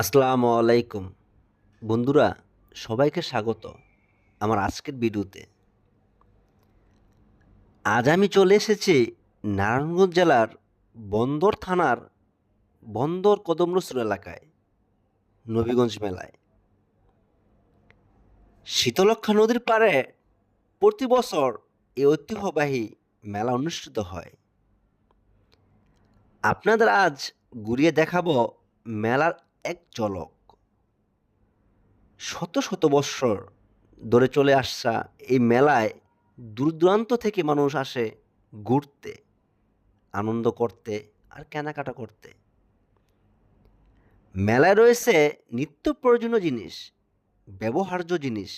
আসসালামু আলাইকুম। বন্ধুরা, সবাইকে স্বাগত আমার আজকের ভিডিওতে। আজ আমি চলে এসেছি নারায়ণগঞ্জ জেলার বন্দর থানার বন্দর কদমরসুর এলাকায়, নবীগঞ্জ মেলায়। শীতলক্ষা নদীর পাড়ে প্রতি বছর এই ঐতিহ্যবাহী মেলা অনুষ্ঠিত হয়। আপনাদের আজ ঘুরিয়ে দেখাবো মেলার এক ঝলক শত শত বৎসর ধরে চলে আসা এই মেলায় দূর দূরান্ত থেকে মানুষ আসে ঘুরতে, আনন্দ করতে আর কেনাকাটা করতে। মেলায় রয়েছে নিত্য প্রয়োজনীয় জিনিস, ব্যবহার্য জিনিস,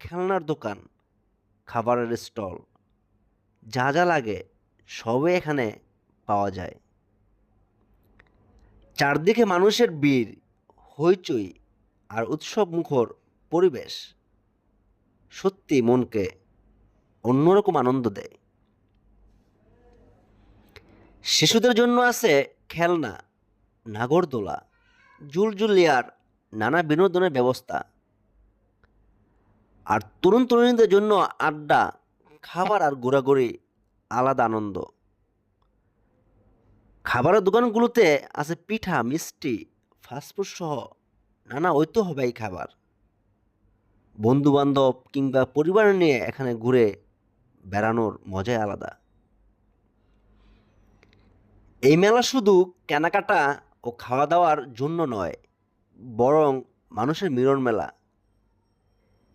খেলনার দোকান, খাবারের স্টল, যা যা লাগে সবই এখানে পাওয়া যায়। চারদিকে মানুষের ভিড়, হইচই আর উৎসব মুখর পরিবেশ সত্যি মনকে অন্যরকম আনন্দ দেয়। শিশুদের জন্য আছে খেলনা, নাগরদোলা, জুলজুলিয়ার নানা বিনোদনের ব্যবস্থা। আর তরুণ তরুণীদের জন্য আড্ডা, খাবার আর ঘোরাঘুরি আলাদা আনন্দ। খাবারের দোকানগুলোতে আছে পিঠা, মিষ্টি ফাস্টফুড সহ নানা ঐতিহ্যবাহী খাবার। বন্ধু বান্ধব কিংবা পরিবার নিয়ে এখানে ঘুরে বেড়ানোর মজাই আলাদা। এই মেলা শুধু কেনাকাটা ও খাওয়া দাওয়ার জন্য নয়, বরং মানুষের মিলন মেলা।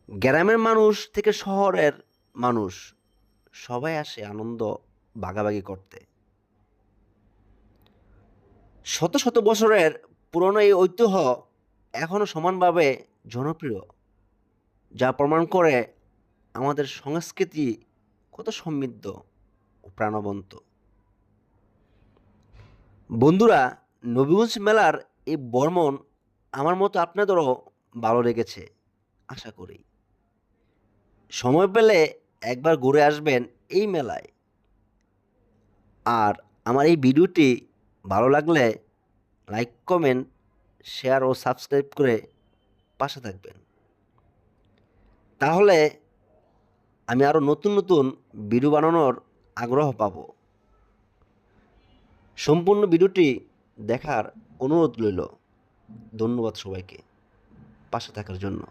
গ্রামের মানুষ থেকে শহরের মানুষ সবাই আসে আনন্দ ভাগাভাগি করতে। শত শত বছরের পুরনো এই ঐতিহ্য এখনও সমানভাবে জনপ্রিয়, যা প্রমাণ করে আমাদের সংস্কৃতি কত সমৃদ্ধ ও প্রাণবন্ত। বন্ধুরা, নবীগঞ্জ মেলার এই বর্মন আমার মতো আপনাদেরও ভালো লেগেছে, আশা করি। সময় পেলে একবার ঘুরে আসবেন এই মেলায়। আর আমার এই ভিডিওটি ভালো লাগলে লাইক কমেন্ট শেয়ার ও সাবস্ক্রাইব করে পাশে থাকবেন। তাহলে আমি আরও নতুন নতুন ভিডিও বানানোর আগ্রহ পাব। সম্পূর্ণ ভিডিওটি দেখার অনুরোধ রইল। ধন্যবাদ সবাইকে। পাশে থাকার জন্য।